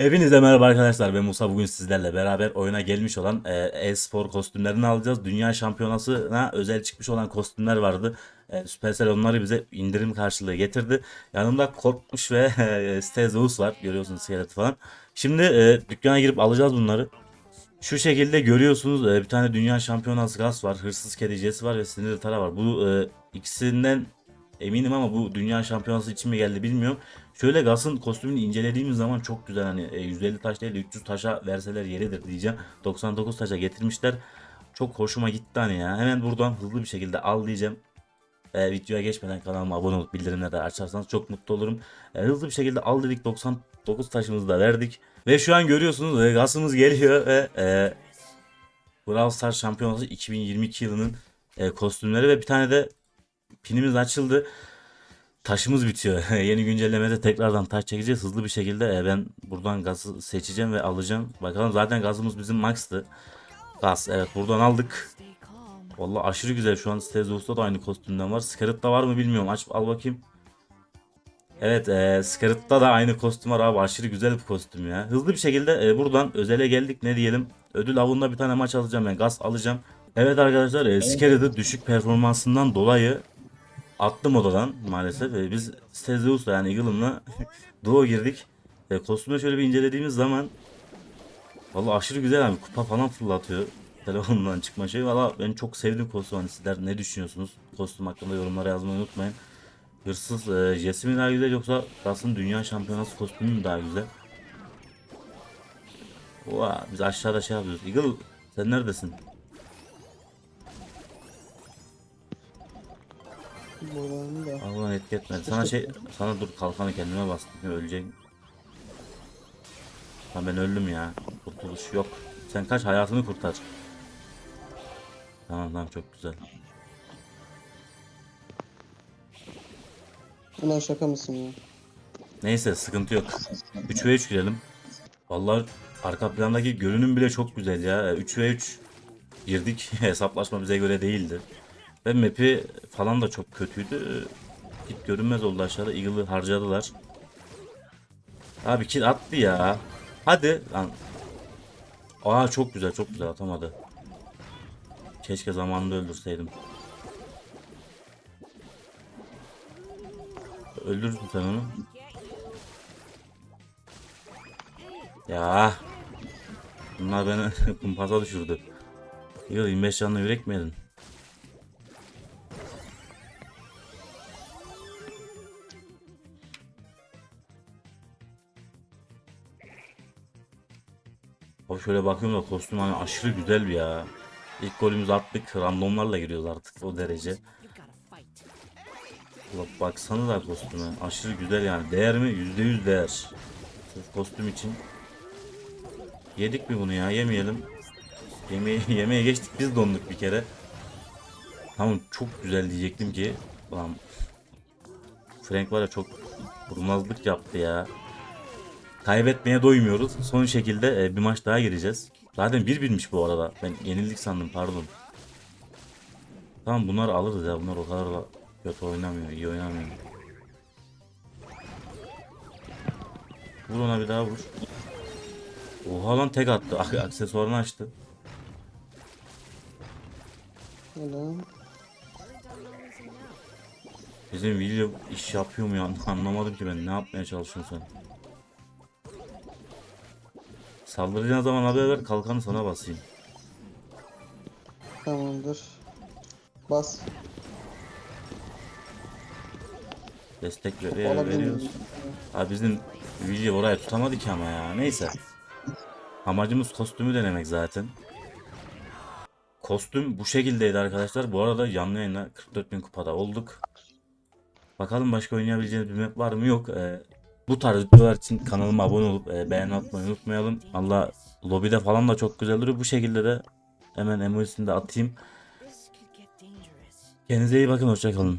Hepinize merhaba arkadaşlar. Ben Musa. Bugün sizlerle beraber oyuna gelmiş olan e, e-spor kostümlerini alacağız. Dünya şampiyonasına özel çıkmış olan kostümler vardı. E, Supercell onları bize indirim karşılığı getirdi. Yanımda Korkmuş ve e, Stezeus var. Görüyorsunuz iskeleti falan. Şimdi e, dükkana girip alacağız bunları. Şu şekilde görüyorsunuz e, bir tane dünya şampiyonası gaz var. Hırsız kedicesi var ve sinirli tara var. Bu e, ikisinden eminim ama bu dünya şampiyonası için mi geldi bilmiyorum. Şöyle Gas'ın kostümünü incelediğimiz zaman çok güzel hani e, 150 taş değil de 300 taşa verseler yeridir diyeceğim. 99 taşa getirmişler. Çok hoşuma gitti hani ya. Hemen buradan hızlı bir şekilde al diyeceğim. E, videoya geçmeden kanalıma abone olup bildirimleri de açarsanız çok mutlu olurum. E, hızlı bir şekilde al dedik 99 taşımızı da verdik. Ve şu an görüyorsunuz e, Gas'ımız geliyor ve e, Brawl Stars Şampiyonası 2022 yılının e, kostümleri ve bir tane de pinimiz açıldı. Taşımız bitiyor. Yeni güncellemede tekrardan taş çekeceğiz. Hızlı bir şekilde e, ben buradan gazı seçeceğim ve alacağım. Bakalım zaten gazımız bizim max'tı. Gaz evet buradan aldık. Vallahi aşırı güzel şu an Stezous'ta da aynı kostümden var. Scarlet'ta var mı bilmiyorum. Aç al bakayım. Evet e, Scarlet'ta da aynı kostüm var abi. Aşırı güzel bir kostüm ya. Hızlı bir şekilde e, buradan özele geldik. Ne diyelim. Ödül avında bir tane maç alacağım ben. Gaz alacağım. Evet arkadaşlar e, Scarlet'ı düşük performansından dolayı attım odadan maalesef. E, biz Stezeus'la yani Eagle'ımla duo girdik. E, kostümü şöyle bir incelediğimiz zaman Vallahi aşırı güzel abi. Kupa falan fırlatıyor. Telefonundan çıkma şey. Valla ben çok sevdim kostüm. Hani sizler ne düşünüyorsunuz? Kostüm hakkında yorumlara yazmayı unutmayın. Hırsız e, Jesse daha güzel yoksa Gas'ın dünya şampiyonası kostümü mü daha güzel? Oha biz aşağıda şey yapıyoruz. Eagle sen neredesin? Buranın da. Allah'ın etki etmedi. Sana şey sana dur kalkanı kendime bastım. Öleceksin. Ha ben öldüm ya. Kurtuluş yok. Sen kaç hayatını kurtar. Tamam tamam çok güzel. Ulan şaka mısın ya? Neyse sıkıntı yok. 3 ve 3 girelim. Vallahi arka plandaki görünüm bile çok güzel ya. 3 ve 3 girdik. Hesaplaşma bize göre değildi. Ve map'i falan da çok kötüydü. Hiç görünmez oldu aşağıda. Eagle'ı harcadılar. Abi kill attı ya. Hadi lan. Aa çok güzel çok güzel atamadı. Keşke zamanında öldürseydim. Öldürürsün sen onu. Ya. Bunlar beni kumpasa düşürdü. Yok 25 canlı yürek mi yedin? O şöyle bakıyorum da kostüm hani aşırı güzel bir ya. İlk golümüzü attık. Randomlarla giriyoruz artık o derece. Bak baksana da kostüme. Aşırı güzel yani. Değer mi? %100 değer. Sırf kostüm için. Yedik mi bunu ya? Yemeyelim. Yemeğe, yemeğe geçtik biz donduk bir kere. Tamam çok güzel diyecektim ki. Ulan Frank var ya çok vurmazlık yaptı ya. Kaybetmeye doymuyoruz. Son şekilde e, bir maç daha gireceğiz. Zaten bir bilmiş bu arada. Ben yenildik sandım pardon. Tamam bunları alırız ya. Bunlar o kadar da kötü oynamıyor. iyi oynamıyor. Vur ona bir daha vur. Oha lan tek attı. Ak aksesuarını açtı. Bizim video iş yapıyor mu ya? Anlamadım ki ben. Ne yapmaya çalışıyorsun sen? Saldıracağın zaman haber ver. Kalkanı sana basayım. Tamamdır. Bas. Destek ver, ver- Olabilir veriyoruz. Abi bizim video oraya tutamadı ki ama ya. Neyse. Amacımız kostümü denemek zaten. Kostüm bu şekildeydi arkadaşlar. Bu arada canlı yayında 44.000 kupada olduk. Bakalım başka oynayabileceğimiz bir map var mı? Yok. Ee, bu tarz videolar için kanalıma abone olup e, beğeni atmayı unutmayalım. Allah lobide falan da çok güzel duruyor. Bu şekilde de hemen emojisini de atayım. Kendinize iyi bakın. Hoşçakalın.